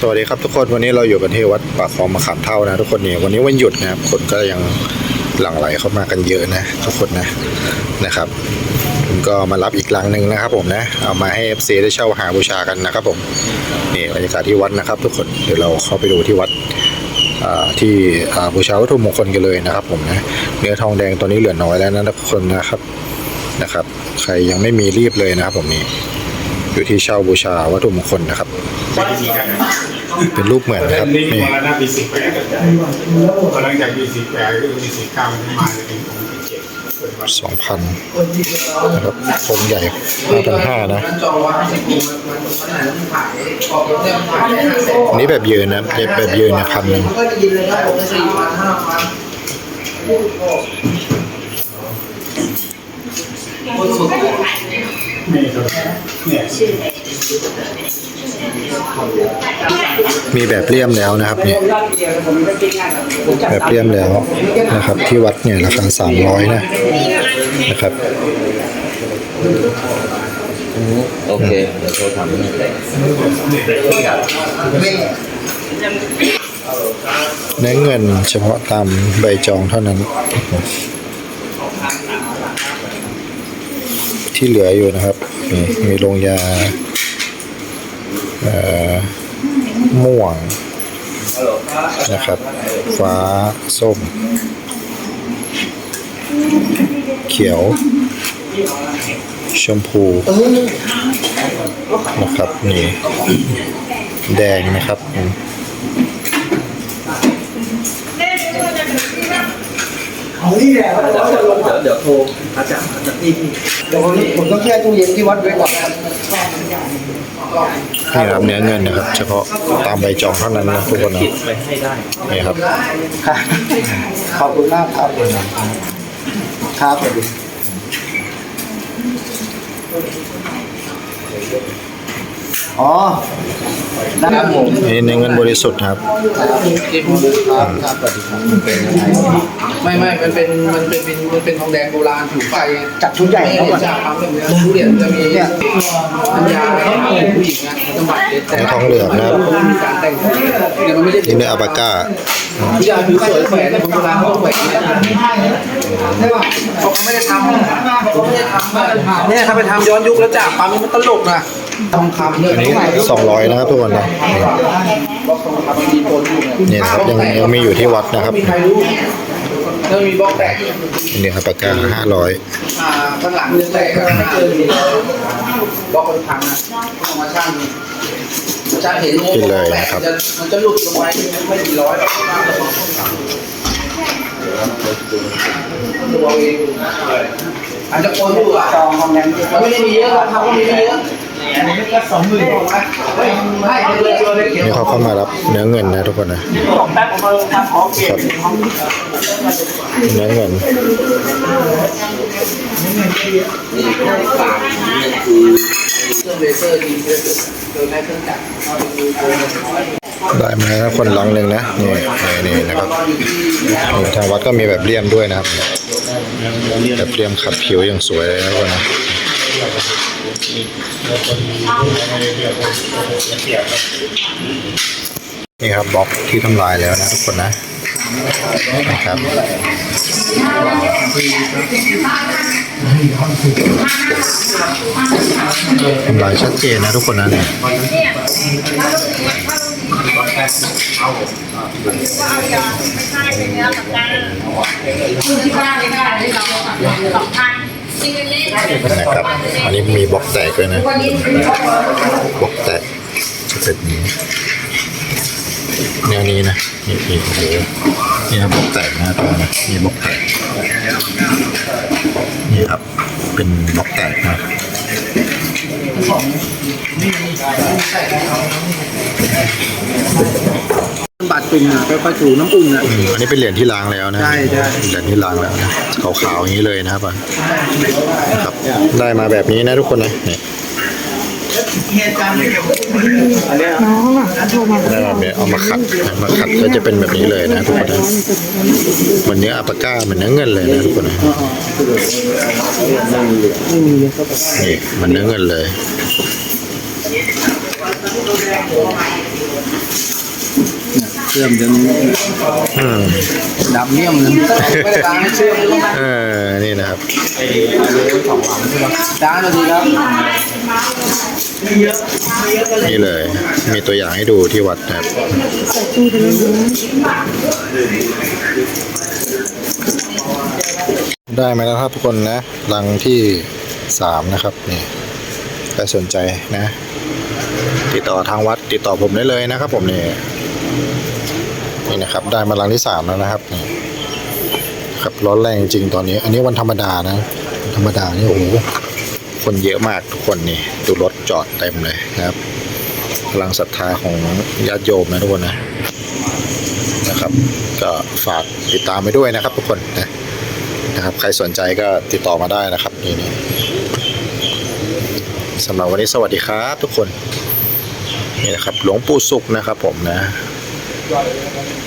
สวัสดีครับทุกคนวันนี้เราอยู่กันที่วัดปากคลองมะขามเท่านะ ทุกคนเนี่ยวันนี้วันหยุดนะครับคนก็ยังหลั่งไหลเข้ามากันเยอะนะ ทุกคนนะนะครับผมก็มารับอีกหลังหนึ่งนะครับ ผมนะ เอามาให้ FC ได้เช่าหาบูชากันนะครับ ผมนี่บรรยากาศที่วัดนะครับ ทุกคนเดี๋ยวเราเข้าไปดูที่วัดที่บูชาวัตถุมงคลกันเลยนะครับ ผมนะเนื้อทองแดงตอนนี้เหลือน้อยแล้วนะทุกคนนะครับนะครับ ใครยังไม่มีรีบเลยนะครับ ผมนี่ อยู่ที่เช่าบูชาวัตถุมงคลนะครับ เป็นรูปเหมือนนะครับนี่นี่มรณะปีสิบแปดก็หลังจากปีสิบแปดก็ปีสิบเก้ามาจะเป็นองค์ที่เจ็ดสองพันนะครับองใหญ่ห้าพันห้านะอันนี้แสนอันนะแบบยืนนะแบบแบบยืนเนี่ยพันหนึ่งก็ได้ยินเลยครับผมสี่พันห้าพันคนสุด นี่ครับเนี่ยมีแบบเลี่ยมแล้วนะครับเนี่ยแบบเลี่ยมแล้วนะครับ ที่วัดเนี่ยราคาสามร้อยนะนะครับโอเคเดี๋ยวโทรทำให้เนื้อเงินเฉพาะตามใบจองเท่านั้น ที่เหลืออยู่นะครับนี่มีโรงยาอ่อม่วงนะครับ ฟ้าส้ม เขียว ชมพูนะครับนี่แดงนะครับ เดี๋ยวเดี๋ยวโทรอาจารย์นี่นี่เดี๋ยวผมต้องแช่ตู้เย็นที่วัดไว้ก่อนครับนี่ครับเนื้อเงินนะครับ เฉพาะตามใบจองเท่านั้นนะทุกคนนะไปให้ได้นี่ครับขอบคุณมากครับครับ อ๋อได้ครับผมนี่เนื้อเงินบริสุทธิ์ครับกินครับครับสวัสดีครับไม่ไม่มันเป็นมันเป็นเป็นมันเป็นทองแดงโบราณถูไปจัดชุดใหญ่เขาก่อนจากปั๊มแบบนี้ทุเรียนจะมีเนี่ยปัญญาผู้หญิงนะสมบัติเด็ดแต่เนื้อทองเหลืองนะครับมีการแต่งเนี่ยมันไม่ได้นี่เนื้ออัปปาก้าทุกอย่างถือสวยแฝงในโบราณเขาแฝงเนี่ยใช่ป่ะเขาไม่ได้ทำเขาไม่ได้ทำเนี่ยถ้าไปทำย้อนยุคแล้วจากปั๊มมันตลกนะ ทองคำเนี่ยอันนี้สองร้อยนะครับทุกคนนะบล็อกทองคำมันมีโคนอยู่นี่นะครับยังยังมีอยู่ที่วัดนะครับมีใครรู้แล้วมีบล็อกแตกนี่อัปปาก้าห้าร้อยอ่าข้างหลังจะแตกก็ไม่เจอมีบล็อกมันพังนะเอามาช่างช่างเห็นจะมันจะหลุดลงไปไม่กี่ร้อยหรอกตัวเองอาจจะคนอยู่อะมันไม่ได้มีเยอะครับเขามีไม่เยอะอั นนี้ก็สองหมื่นไม่ไม่เลยเลยเลยเขียนนี่เขาเข้ามารับเนื้อเงินนะทุกคนนะแป๊บผมมาทำขอเปลี่ยนเนื้อเงินนี่เครื่องปากนี่คือเครื่องเลเซอร์ยิงโดยโดยใช้เครื่องจักรเอาไปดูโดยน้อยได้มาแล้วคนลังหนึ่งนะนี่นี่นี่นะครับนี่ทางวัดก็มีแบบเลี่ยมด้วยนะครับแบบเลี่ยมขัดผิวอย่างสวยเลยนะทุกคนนะ นี่ครับบล็อกที่ทำลายแล้วนะทุกคนนะนะครับทำลายชัดเจนนะทุกคนนะที่บ้านไม่ได้เลยเราสองพัน นะครับอันนี้มีบล็อกแตกด้วยนะบล็อกแตกเสร็จนแนวนี้นะนี่โอ้โหนี่นะบบล็อกแตกนะตัวนะนี่บล็อกแตก บาดตุ่มนะค่อยๆถูน้ำอุ่นนะอืมอันนี้เป็นเหรียญที่ล้างแล้วนะใช่ใช่ เหรียญที่ล้างแล้วนะขาวๆอย่างนี้เลยนะครับอะนะครับ ได้มาแบบนี้นะทุกคนนะนี่ได้แบบนี้เอามาขัดนะมาขัดก็จะเป็นแบบนี้เลยนะทุกคนนะเหมือนเนื้ออัปปาก้าเหมือนเนื้อเงินเลยนะทุกคนนะนี่มันเนื้อเงินเลย ชื่อมจนอืมดำเมี่ยมเลยไม่ได้ล้างให้เชื่อมเออนี่นะครับล้างเลยดีครับนี่เลย มีตัวอย่างให้ดูที่วัดนะครับได้ไหมแล้วครับทุกคนนะรังที่สามนะครับนี่ใครสนใจนะ ติดต่อทางวัดติดต่อผมได้เลยนะครับผมนี่ นี่นะครับ ได้มารังที่สามแล้วนะครับนี่ครับร้อนแรงจริงตอนนี้ อันนี้วันธรรมดานะธรรมดานี่โอ้โหคนเยอะมากทุกคนนี่ดูรถจอดเต็มเลยนะครับพลังศรัทธาของญาติโยมนะทุกคนนะนะครับ ก็ฝากติดตามไปด้วยนะครับ ทุกคนนะนะครับ ใครสนใจก็ติดต่อมาได้นะครับนี่นี่สำหรับวันนี้สวัสดีครับ ทุกคนนี่นะครับ หลวงปู่สุขนะครับ ผมนะ got it.